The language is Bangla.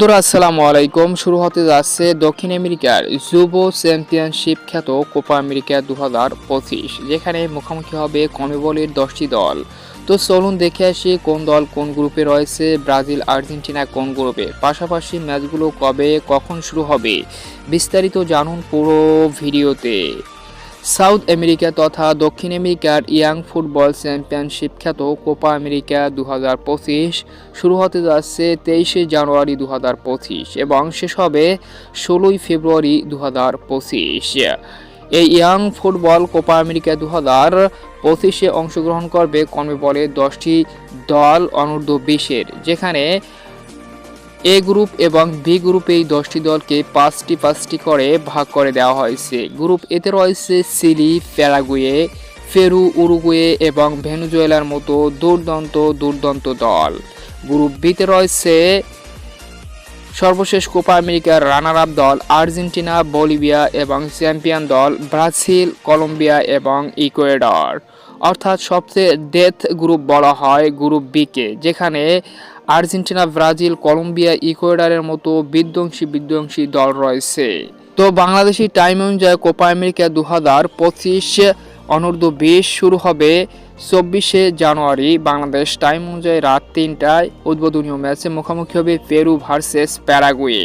বন্ধুরা, আসসালামু আলাইকুম। শুরু হতে যাচ্ছে দক্ষিণ আমেরিকার যুব চ্যাম্পিয়নশিপ খ্যাত কোপা আমেরিকা দু পঁচিশ, যেখানে মুখোমুখি হবে কমেবলের দশটি দল। তো চলুন দেখে আসি কোন দল কোন গ্রুপে রয়েছে, ব্রাজিল, আর্জেন্টিনা কোন গ্রুপে। পাশাপাশি ম্যাচগুলো কবে, কখন শুরু হবে, বিস্তারিত জানুন পুরো ভিডিওতে। সাউথ আমেরিকা তথা দক্ষিণ আমেরিকার ইয়াং ফুটবল চ্যাম্পিয়নশিপ খ্যাত কোপা আমেরিকা দু হাজার পঁচিশ শুরু হতে যাচ্ছে তেইশে জানুয়ারি দু হাজার পঁচিশ এবং শেষ হবে ষোলোই ফেব্রুয়ারি দু হাজার পঁচিশ। এই ইয়াং ফুটবল কোপা আমেরিকা দু হাজার পঁচিশে অংশগ্রহণ করবে কনমেবলে দশটি দল অনূর্ধ্ব বিশের, যেখানে এ গ্রুপ এবং বি গ্রুপে এই দশটি দলকে পাঁচটি পাঁচটি করে ভাগ করে দেওয়া হয়েছে। গ্রুপ এতে রয়েছে চিলি, প্যারাগুয়ে ফেরু উরুগুয়ে এবং ভেনুজুয়েলার মতো দুর্দান্ত দুর্দান্ত দল। গ্রুপ বিতে রয়েছে সর্বশেষ কোপা আমেরিকার রানার আপ দল আর্জেন্টিনা, বলিভিয়া এবং চ্যাম্পিয়ন দল ব্রাজিল, কলম্বিয়া এবং ইকুয়েডর। অর্থাৎ সবচেয়ে ডেথ গ্রুপ বলা হয় গ্রুপ বিকে যেখানে আর্জেন্টিনা, ব্রাজিল, কলম্বিয়া, ইকুয়েডারের মতো বিধ্বংসী বিধ্বংসী দল রয়েছে। তো বাংলাদেশি টাইম অনুযায়ী কোপা আমেরিকা দু হাজার পঁচিশ অনূর্ধ্ব বিশ শুরু হবে চব্বিশে জানুয়ারি। বাংলাদেশ টাইম অনুযায়ী রাত তিনটায় উদ্বোধনীয় ম্যাচে মুখোমুখি হবে পেরু ভার্সেস প্যারাগুয়ে।